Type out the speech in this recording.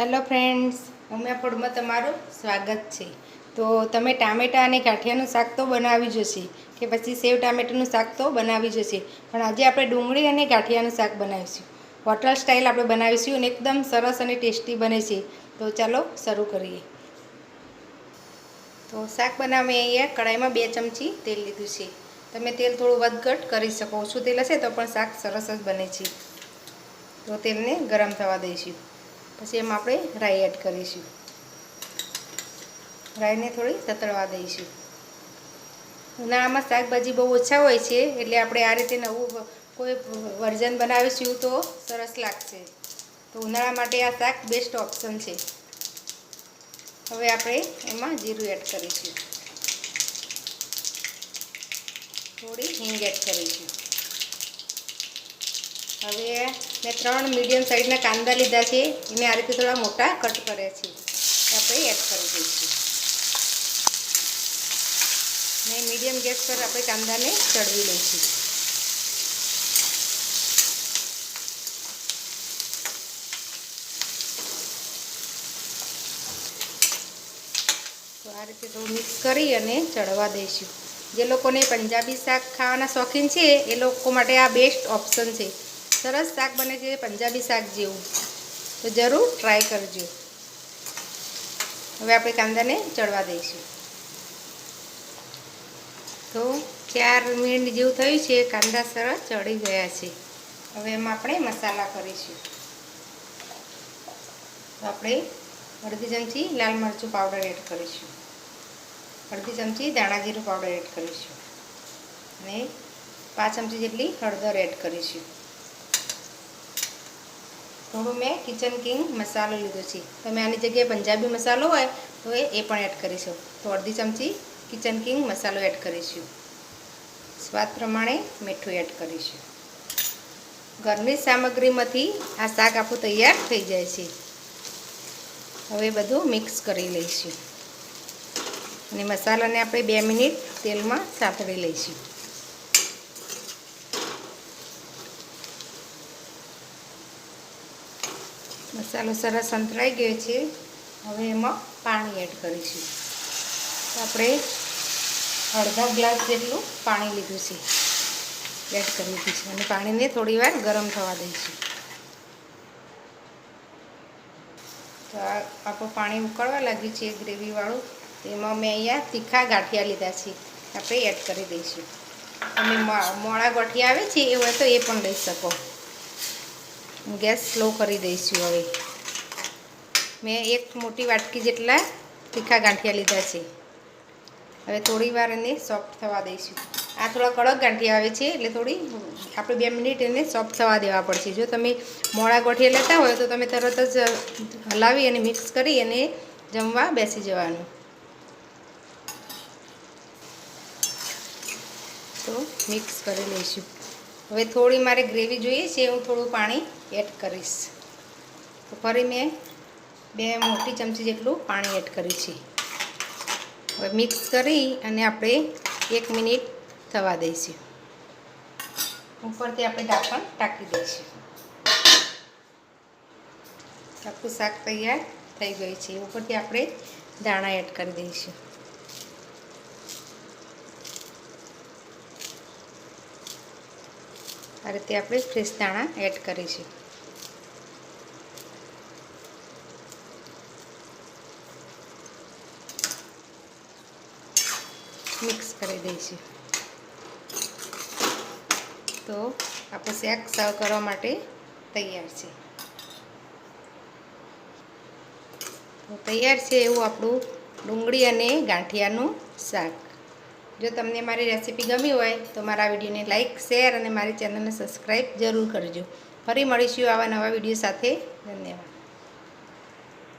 Hello friends, Umiya ફૂડમાં તમારું સ્વાગત છે. તો તમે ટામેટાં અને ગાંઠિયાનું શાક તો બનાવી જશે કે પછી સેવ ટામેટાનું શાક તો બનાવી જશે પણ આજે આપણે ડુંગળી અને ગાંઠિયાનું શાક બનાવીશું. હોટલ સ્ટાઇલ આપણે બનાવીશું અને એકદમ સરસ અને ટેસ્ટી બને છે. તો ચાલો શરૂ કરીએ. તો શાક બનાવવા અહીંયા કડાઈમાં બે ચમચી તેલ લીધું છે. તમે તેલ થોડું વધઘટ કરી શકો. ઓછું તેલ હશે તો પણ શાક સરસ જ બને છે. તો તેલને ગરમ થવા દઈશું. પછી એમાં આપણે રાઈ એડ કરીશું. રાઈને થોડી તતળવા દઈશું. ઉનાળામાં શાકભાજી બહુ ઓછા હોય છે, એટલે આપણે આ રીતે નવું કોઈ વર્ઝન બનાવીશું તો સરસ લાગશે. તો ઉનાળા માટે આ શાક બેસ્ટ ઓપ્શન છે. હવે આપણે એમાં જીરું એડ કરીશું. થોડી હિંગ એડ કરીશું. હવે મેં ત્રણ મીડિયમ સાઇઝના કાંદા લીધા છે. એને આ રીતે થોડા મોટા કટ કર્યા છે. આપણે એડ કરી દઈશું. ને મીડિયમ ગેસ પર આપણે કાંદાને ચડવી લઈશું આ રીતે થોડું મિક્સ કરી અને ચડવા દઈશું. જે લોકોને પંજાબી શાક ખાવાના શોખીન છે, એ લોકો માટે આ બેસ્ટ ઓપ્શન છે. સરસ શાક બને છે, પંજાબી શાક જેવું. તો જરૂર ટ્રાય કરજો. હવે આપણે કાંદાને ચડવા દઈશું. તો ચાર મિનિટ જેવું થયું છે, કાંદા સરસ ચડી ગયા છે. હવે એમાં આપણે મસાલા કરીશું. તો આપણે અડધી ચમચી લાલ મરચું પાવડર એડ કરીશું. અડધી ચમચી દાણા જીરું પાવડર એડ કરીશું. અને પાંચ ચમચી જેટલી હળદર એડ કરીશું. થોડું મેં કિચન કિંગ મસાલો લીધો છે. તમે આની જગ્યાએ પંજાબી મસાલો હોય તો એ પણ એડ કરીશું. તો અડધી ચમચી કિચન કિંગ મસાલો એડ કરીશું. સ્વાદ પ્રમાણે મીઠું એડ કરીશું. ઘરની સામગ્રીમાંથી આ શાક આખું તૈયાર થઈ જાય છે. હવે બધું મિક્સ કરી લઈશું. અને મસાલાને આપણે બે મિનિટ તેલમાં સાતળી લઈશું. મસાલો સરસ સંતરાઈ ગયો છે. હવે એમાં પાણી એડ કરીશું. આપણે અડધા ગ્લાસ જેટલું પાણી લીધું છે. એડ કરી દીધું અને પાણીને થોડી વાર ગરમ થવા દઈશું. તો આ આપણું પાણી ઉકળવા લાગ્યું છે ગ્રેવીવાળું. તેમાં મેં અહીંયા તીખા ગાંઠિયા લીધા છે. આપણે એડ કરી દઈશું. તમે મોળા ગોઠિયા આવે છે, એ હોય તો એ પણ લઈ શકો. ગેસ સ્લો કરી દઈશું હવે. મેં એક મોટી વાટકી જેટલા તીખા ગાંઠિયા લીધા છે. હવે થોડી વાર એને સોફ્ટ થવા દઈશું. આ થોડા કડક ગાંઠિયા આવે છે, એટલે થોડી આપણે બે મિનિટ એને સોફ્ટ થવા દેવા પડશે. જો તમે મોડા ગોઠિયા લેતા હોય તો તમે તરત જ હલાવી અને મિક્સ કરી અને જમવા બેસી જવાનું. તો મિક્સ કરી લઈશું. હવે થોડી મારે ગ્રેવી જોઈએ છે, હું થોડું પાણી એડ કરીશ. તો ફરી મેં બે મોટી ચમચી જેટલું પાણી એડ કર્યું છે. હવે મિક્સ કરી અને આપણે એક મિનિટ થવા દઈશું. ઉપરથી આપણે ઢાંકણ ટાંકી દઈશું. આખું શાક તૈયાર થઈ ગયું છે. ઉપરથી આપણે દાણા એડ કરી દઈશું. આ રીતે આપણે ફ્રેશ દાણા એડ કરીશું. મિક્સ કરી દઈશું. તો આપણું શાક સર્વ કરવા માટે તૈયાર છે. તો તૈયાર છે એવું આપણું ડુંગળી અને ગાંઠિયાનું શાક. જો તમને મારી રેસીપી ગમી હોય તો મારા વિડીયોને લાઇક શેર અને મારી ચેનલને સબસ્ક્રાઈબ જરૂર કરજો. ફરી મળીશું આવા નવા વીડિયો સાથે. ધન્યવાદ.